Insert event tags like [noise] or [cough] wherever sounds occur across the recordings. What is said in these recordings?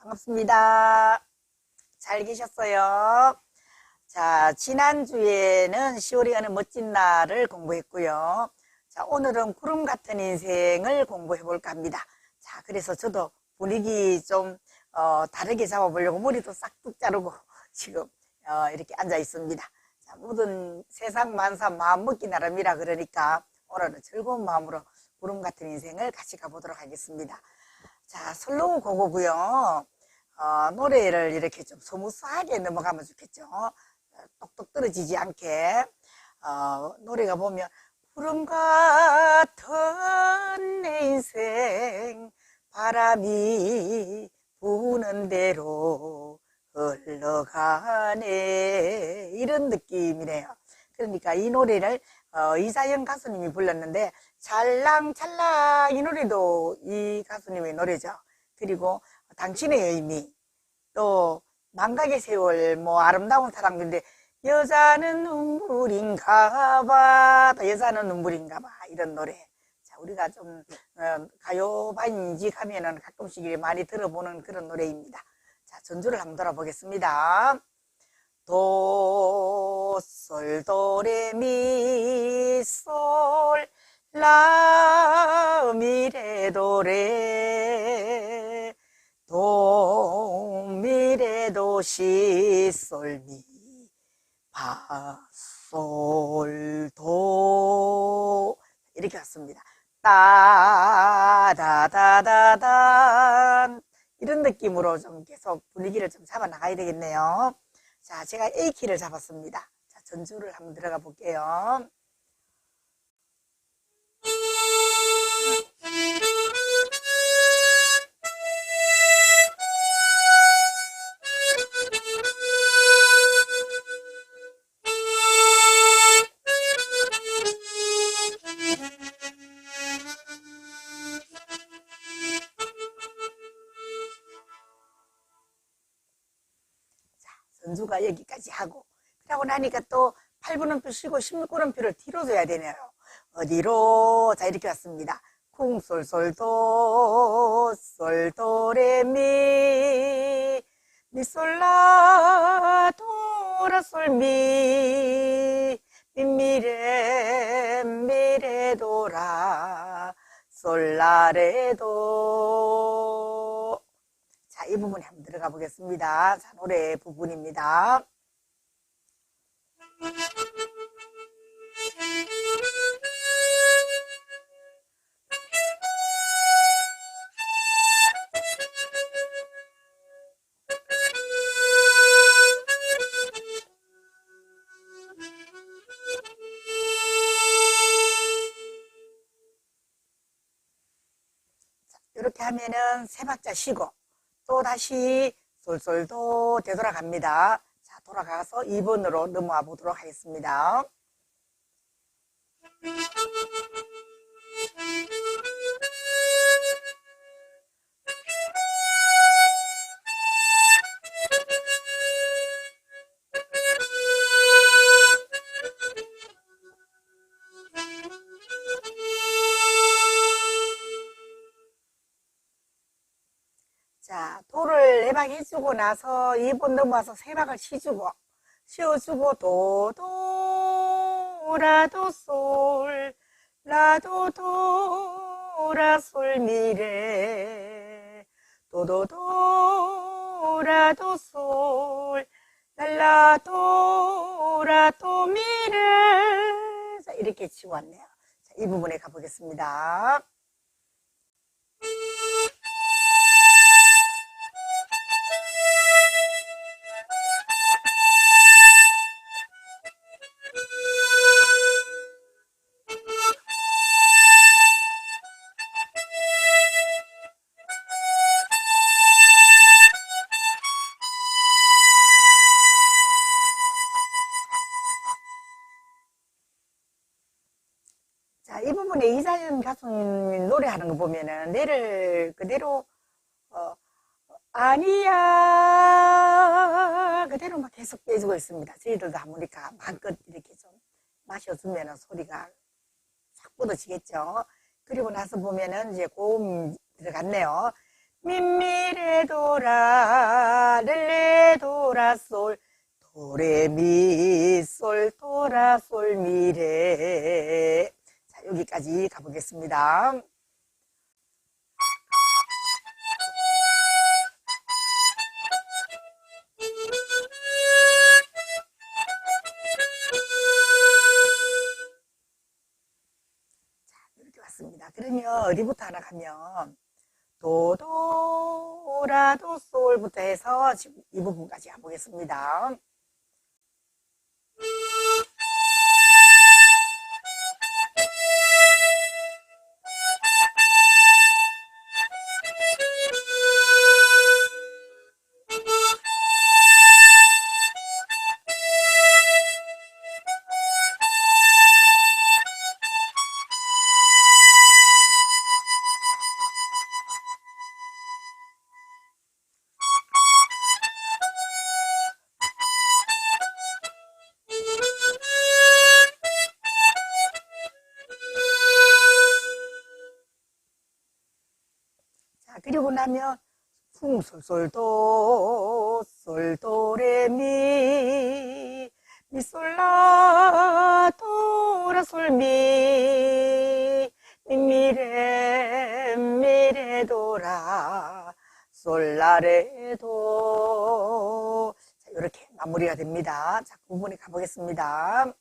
반갑습니다. 잘 계셨어요? 자, 지난주에는 10월이 어느 멋진 날을 공부했고요. 자, 오늘은 구름 같은 인생을 공부해 볼까 합니다. 자, 그래서 저도 분위기 좀, 어, 다르게 잡아보려고 머리도 싹둑 자르고 [laughs] 지금, 어, 이렇게 앉아 있습니다. 자, 모든 세상 만사 마음 먹기 나름이라 그러니까 오늘은 즐거운 마음으로 구름 같은 인생을 같이 가보도록 하겠습니다. 자, 슬로우 고고고요. 어, 노래를 이렇게 좀 소무수하게 넘어가면 좋겠죠. 똑똑 떨어지지 않게. 어, 노래가 보면 구름 같은 내 인생 바람이 부는 대로 흘러가네 이런 느낌이네요. 그러니까 이 노래를 어, 이자연 가수님이 불렀는데 찰랑찰랑 이 노래도 이 가수님의 노래죠. 그리고 당신의 의미 또 망각의 세월 뭐 아름다운 사랑인데 여자는 눈물인가 봐. 또 여자는 눈물인가 봐. 이런 노래. 자 우리가 좀 어, 가요 반인직 하면은 가끔씩 많이 들어보는 그런 노래입니다. 자 전주를 한번 돌아보겠습니다. 도솔 도레미솔 라미레 도레 도미레 도시 솔미 파솔도 이렇게 왔습니다. 따다다다단 이런 느낌으로 좀 계속 분위기를 좀 잡아 나가야 되겠네요. 자, 제가 A 키를 잡았습니다. 자, 전주를 한번 들어가 볼게요. 여기까지 하고 그러고 나니까 또 8분음표 쉬고 16분음표를 뒤로 줘야 되네요. 어디로? 자 이렇게 왔습니다. 쿵솔솔도 솔도레미 미솔라 도라솔미 미미레 미레도라 솔라레도 자, 이 부분에 한번 들어가 보겠습니다. 자, 노래 부분입니다. 이렇게 하면은 세 박자 쉬고 또 다시 솔솔도 되돌아갑니다. 자, 돌아가서 2번으로 넘어와 보도록 하겠습니다. 해주고 나서 2번 넘어와서 세 박을 쉬주고, 쉬어주고, 도, 도, 라, 도, 솔, 라, 도, 도, 라, 솔, 미, 레, 도, 도, 도, 라, 도, 솔, 랄라, 도, 라, 도, 미, 레. 자, 이렇게 치고 왔네요. 자, 이 부분에 가보겠습니다. 하는 거 보면은, 내를 그대로, 어, 아니야. 그대로 막 계속 빼주고 있습니다. 저희들도 하모니카 마음껏 이렇게 좀 마셔주면 소리가 싹 뻗어지겠죠. 그리고 나서 보면은 이제 고음 들어갔네요. 민미레 도라 렐레 도라 솔 도레미 솔 도라 솔 미레 자 여기까지 가보겠습니다. 그러면 어디부터 하나 가면 도도라도 솔부터 해서 지금 이 부분까지 가보겠습니다. 나면 쿵솔솔도 솔도레미 미솔라 도라 솔미 미미레 미레도라 솔라레도 자, 이렇게 마무리가 됩니다. 자, 그 부분에 가보겠습니다.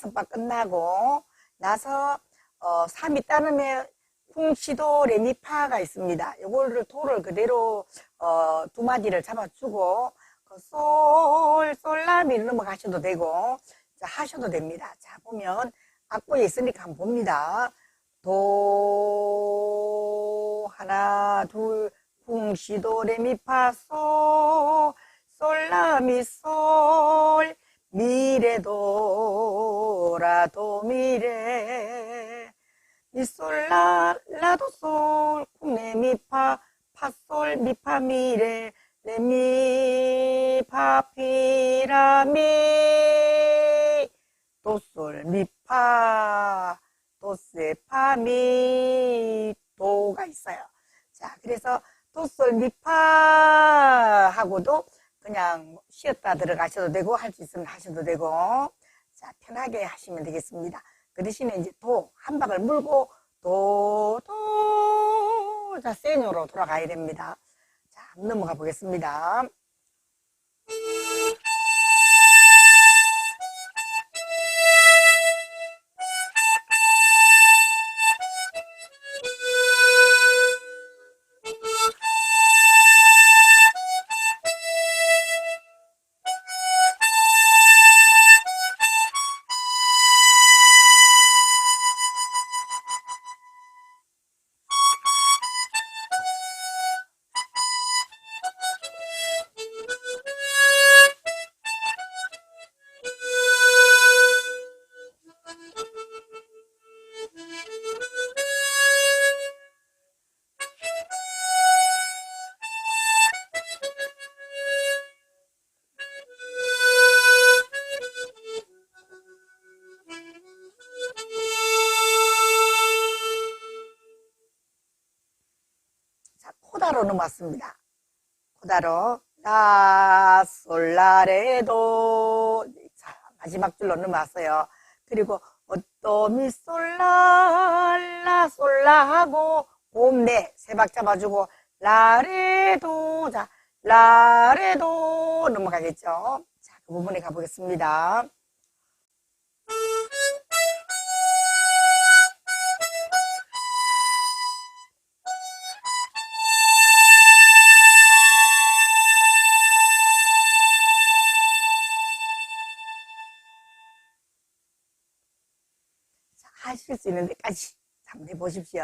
다섯 번 끝나고 나서 어, 3이 따르면 쿵시도 레미파가 있습니다. 요거를 도를 그대로 어, 두 마디를 잡아주고 그 솔, 솔라미를 넘어가셔도 되고 자, 하셔도 됩니다. 자, 보면 악보에 있으니까 한번 봅니다. 도 하나 둘 쿵시도 레미파 솔 솔라미 솔 미래도라도 미래. 미솔라 라도 솔 쿵레 미파 파솔 미파 미래. 레미 파피라미. 도솔 미파 도세 파미. 도가 있어요. 자 그래서 도솔 미파 하고도 그냥 쉬었다 들어가셔도 되고 할 수 있으면 하셔도 되고 자 편하게 하시면 되겠습니다. 그 대신에 이제 도 한 박을 물고 도도자 세뇨로 돌아가야 됩니다. 자 넘어가 보겠습니다. 넘어왔습니다. 코다로 라 솔라레도 자, 마지막 줄로 넘어왔어요. 그리고 어떠미 솔라 라 솔라 하고 봄네 세 박 잡아주고 라레도 자 라레도 넘어가겠죠. 자, 그 부분에 가보겠습니다. 있는 데까지 [laughs] 한번 해보십시오.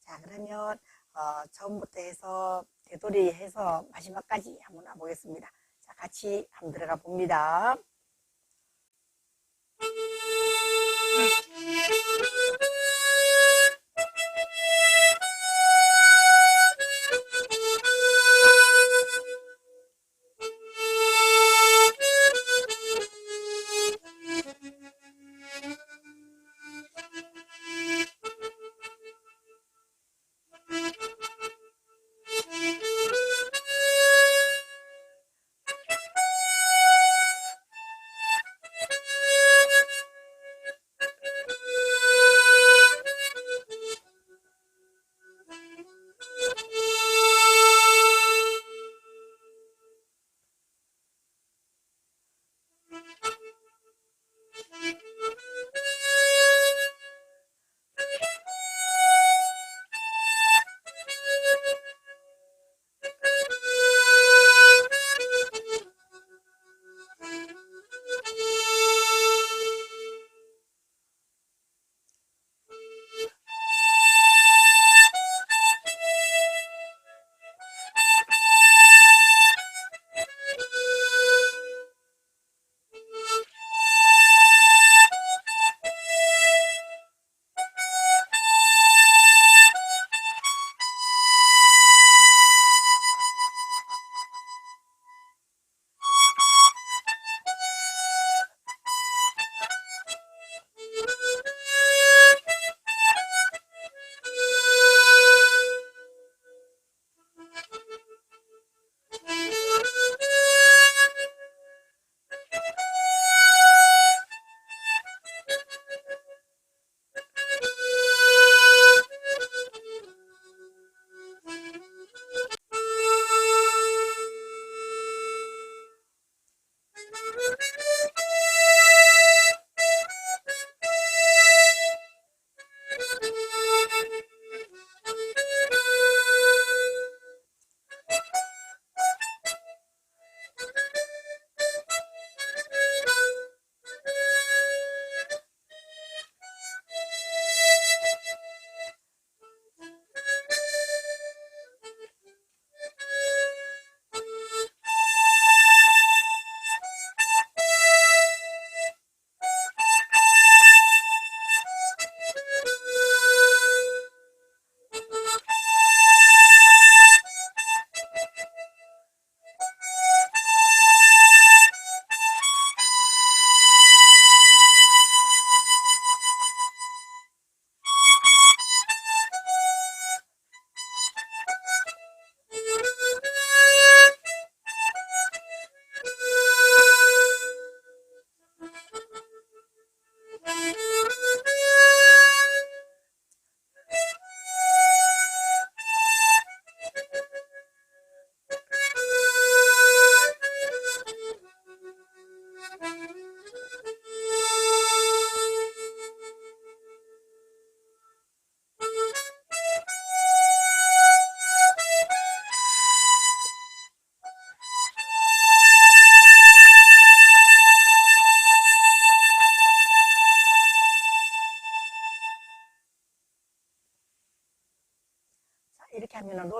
자, 그러면 어, 처음부터 해서 되돌이 해서 마지막까지 한번 와보겠습니다. 같이 한번 들어가 봅니다. [laughs]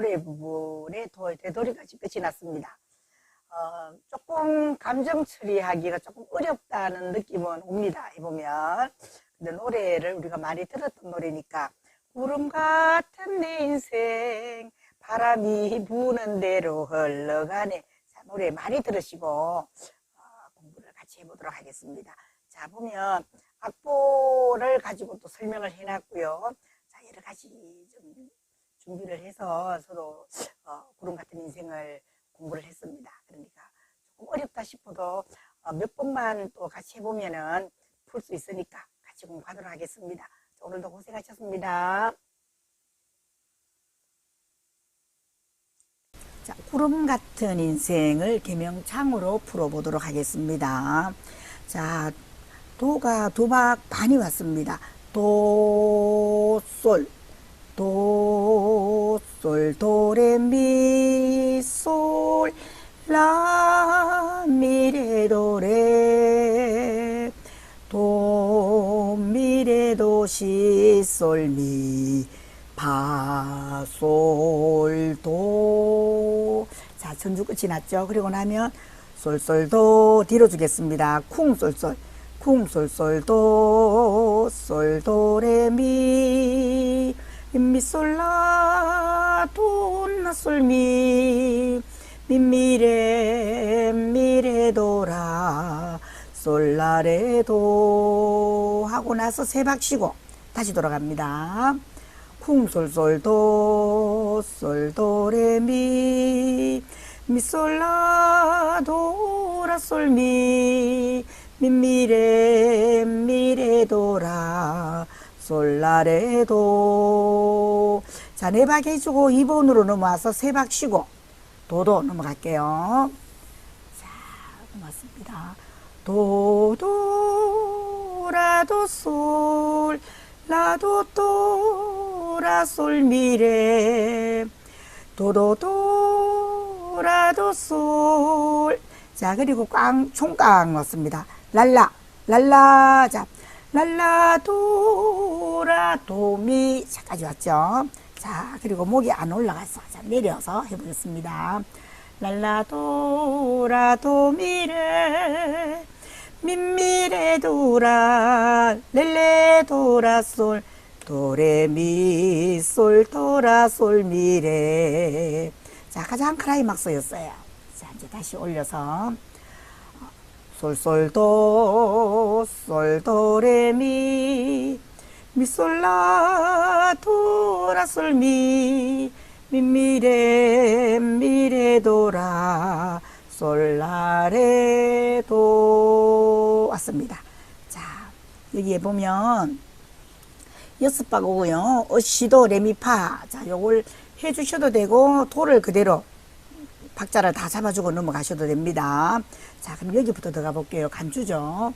노래 부분에 도- 되돌이같이 끝이 났습니다. 어, 조금 감정 처리하기가 조금 어렵다는 느낌은 옵니다. 해보면. 근데 노래를 우리가 많이 들었던 노래니까 구름 같은 내 인생 바람이 부는 대로 흘러가네. 자, 노래 많이 들으시고 어, 공부를 같이 해보도록 하겠습니다. 자, 보면 악보를 가지고 또 설명을 해놨고요. 자, 여러 가지 좀 준비를 해서 서로 어, 구름 같은 인생을 공부를 했습니다. 그러니까 조금 어렵다 싶어도 어, 몇 번만 또 같이 해보면은 풀 수 있으니까 같이 공부하도록 하겠습니다. 자, 오늘도 고생하셨습니다. 자, 구름 같은 인생을 개명창으로 풀어보도록 하겠습니다. 자, 도가 도박 반이 왔습니다. 도, 솔, 도, 솔, 도, 레, 미, 솔, 라, 미, 레, 도, 레, 도, 미, 레, 도, 시, 솔, 미, 파, 솔, 도. 자, 전주 끝이 났죠. 그리고 나면 솔 솔 도 뒤로 주겠습니다. 쿵 솔 솔 쿵 솔 솔 도 솔 도레미 미솔라 도나 솔미. 미미레 미레도라. 솔라레도 하고 나서 세 박 쉬고 다시 돌아갑니다. 쿵솔솔도 솔도레미. 미솔라 도라 솔미. 미미레 미레도라 솔라레도. 자 네 박 해주고 2번으로 넘어와서 세 박 쉬고 도도 넘어갈게요. 자 넘어왔습니다. 도도 라도 솔 라도 또라 솔미레 도도도 라도 솔. 자, 그리고 꽝, 총깡 넣습니다. 랄라, 랄라, 자, 랄라, 도라, 도미. 자까지 왔죠. 자, 그리고 목이 안 올라갔어. 자, 내려서 해보겠습니다. 랄라, 도라, 도미레. 민미레 도라, 렐레 도라, 솔. 도레미 솔 도라 솔 미레 자 가장 클라이막스였어요 자 이제 다시 올려서 솔솔도 솔도레미 미솔라 도라 솔미 미미레 미레도라 솔라레도 왔습니다 자 여기에 보면 여섯 바고요. 어시도 레미파. 자, 요걸 해 주셔도 되고 도를 그대로 박자를 다 잡아주고 넘어가셔도 됩니다. 자, 그럼 여기부터 들어가 볼게요. 간주죠.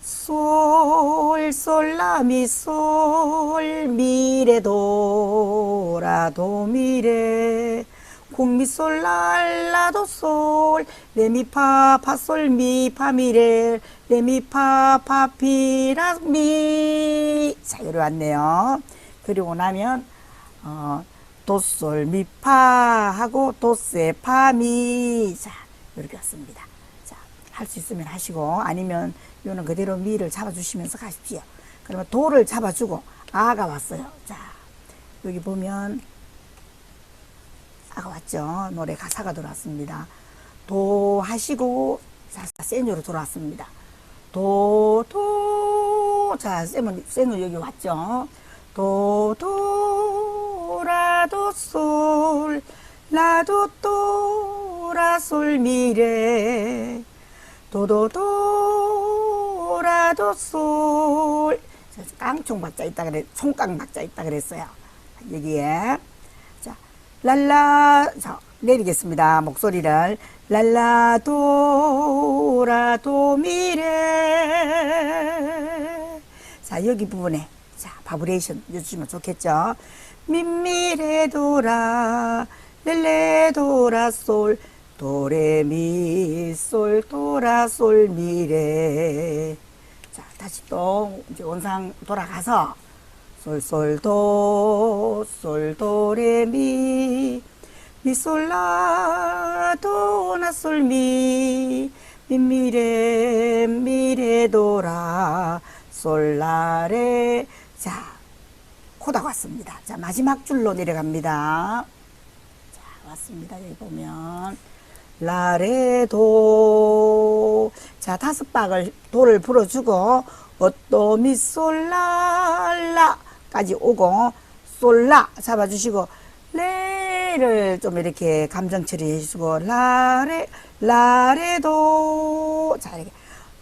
솔, 솔, 라, 미, 솔, 미레, 도, 라, 도, 미레. 콩미, 솔, 라, 라, 도, 솔, 레, 미, 파, 파, 솔, 미, 파, 미, 레, 레, 미, 파, 파, 피, 라, 미. 자, 이리 왔네요. 그리고 나면, 어, 도솔, 미, 파, 하고, 도세, 파, 미. 자, 이렇게 왔습니다. 자, 할 수 있으면 하시고, 아니면, 요는 그대로 미를 잡아주시면서 가십시오. 그러면 도를 잡아주고, 아가 왔어요. 자, 여기 보면, 아가 왔죠. 노래 가사가 들어왔습니다. 도 하시고, 자, 센으로 돌아왔습니다. 도, 도, 자, 센은, 여기 왔죠. 도, 도, 라, 도, 솔, 라, 도, 도, 라, 솔, 미레. 도도도, 라, 도, 솔. 자, 깡총 박자 있다 그래, 총깡 박자 있다 그랬어요. 여기에. 자, 랄라, 자, 내리겠습니다. 목소리를. 랄라, 도라, 도미레. 자, 여기 부분에, 자, 바브레이션 해주시면 좋겠죠. 민미레, 도라, 렐레, 도라, 솔, 도레미, 솔, 도라, 솔, 미레. 자, 다시 또, 이제 원상 돌아가서, 솔솔도 솔도레미 미솔라 도나 솔미 미미레 미레도라 솔라레 자 코다 왔습니다. 자 마지막 줄로 내려갑니다. 자 왔습니다. 여기 보면 라레도 자 다섯 박을 도를 불어주고 어또 미 솔라라까지 오고 솔라 잡아주시고 레를 좀 이렇게 감정 처리해주시고 라레 라레도 자 이렇게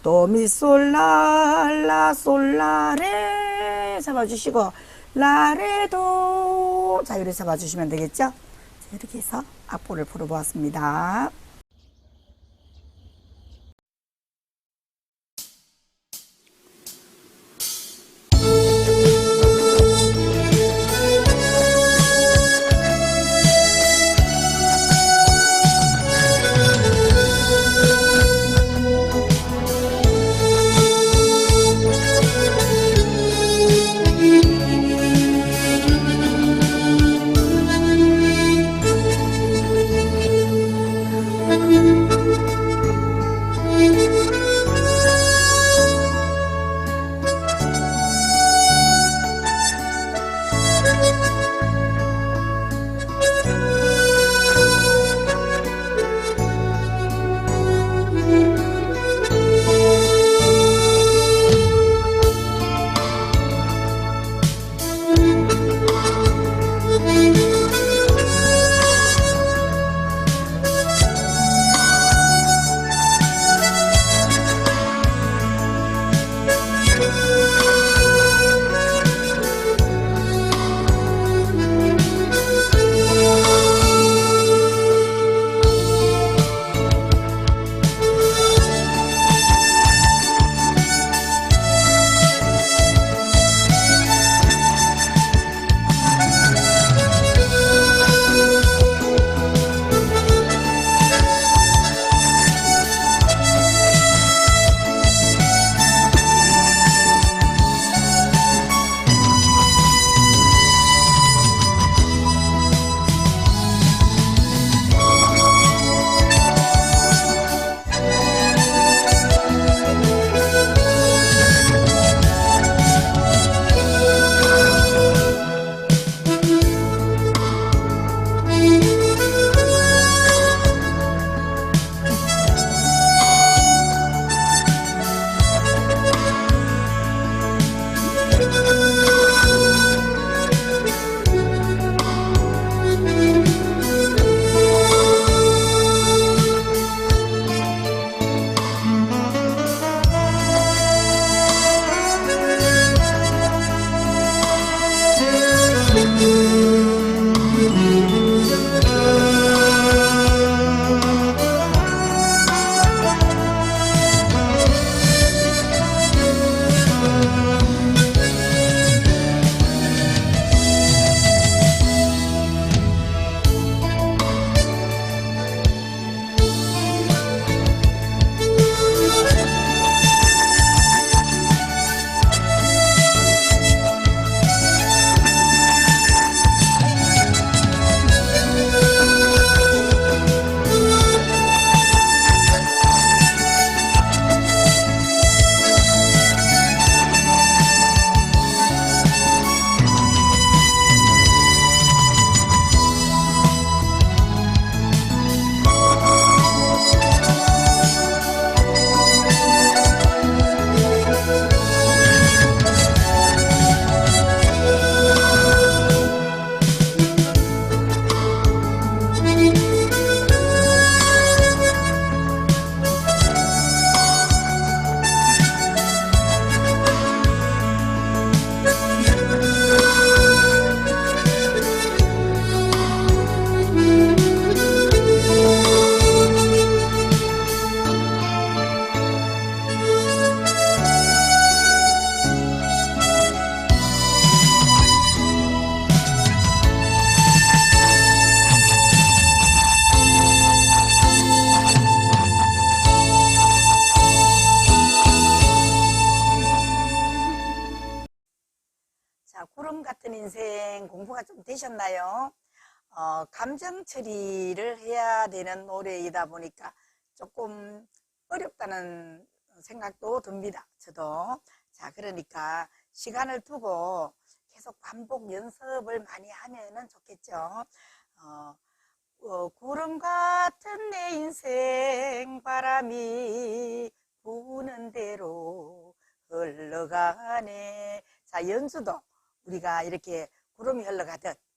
도 미 솔라라 솔라레 잡아주시고 라레도 자 이렇게 잡아주시면 되겠죠? 자, 이렇게 해서 악보를 풀어보았습니다. 어, 감정 처리를 해야 되는 노래이다 보니까 조금 어렵다는 생각도 듭니다. 저도. 자, 그러니까 시간을 두고 계속 반복 연습을 많이 하면은 좋겠죠. 어, 어, 구름 같은 내 인생 바람이 부는 대로 흘러가네. 자, 연주도 우리가 이렇게 구름이 흘러가듯 좀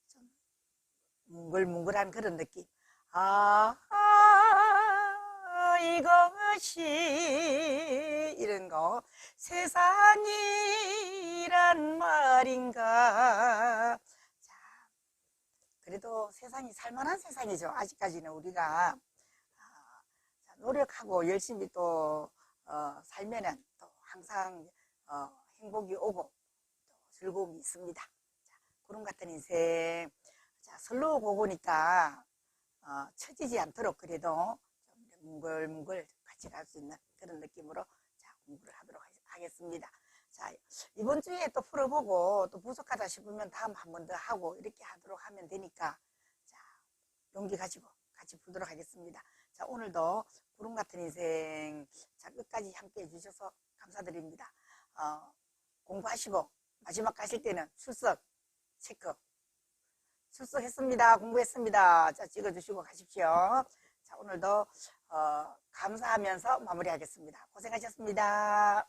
뭉글뭉글한 그런 느낌. 아, 아 이것이 이런 거 세상이란 말인가. 자, 그래도 세상이 살만한 세상이죠. 아직까지는 우리가 아, 자, 노력하고 열심히 또 어, 살면은 또 항상 어, 행복이 오고 또 즐거움이 있습니다. 자, 구름 같은 인생. 자, 슬로우 곡으니까 어, 처지지 않도록 그래도 좀 뭉글뭉글 같이 갈 수 있는 그런 느낌으로 자, 공부를 하도록 하- 하겠습니다. 자, 이번 주에 또 풀어보고 또 부족하다 싶으면 다음 한 번 더 하고 이렇게 하도록 하면 되니까 자, 용기 가지고 같이 풀도록 하겠습니다. 자, 오늘도 구름 같은 인생 자, 끝까지 함께 해주셔서 감사드립니다. 어, 공부하시고 마지막 가실 때는 출석 체크. 출석했습니다. 공부했습니다. 자, 찍어주시고 가십시오. 자, 오늘도 어, 감사하면서 마무리하겠습니다. 고생하셨습니다.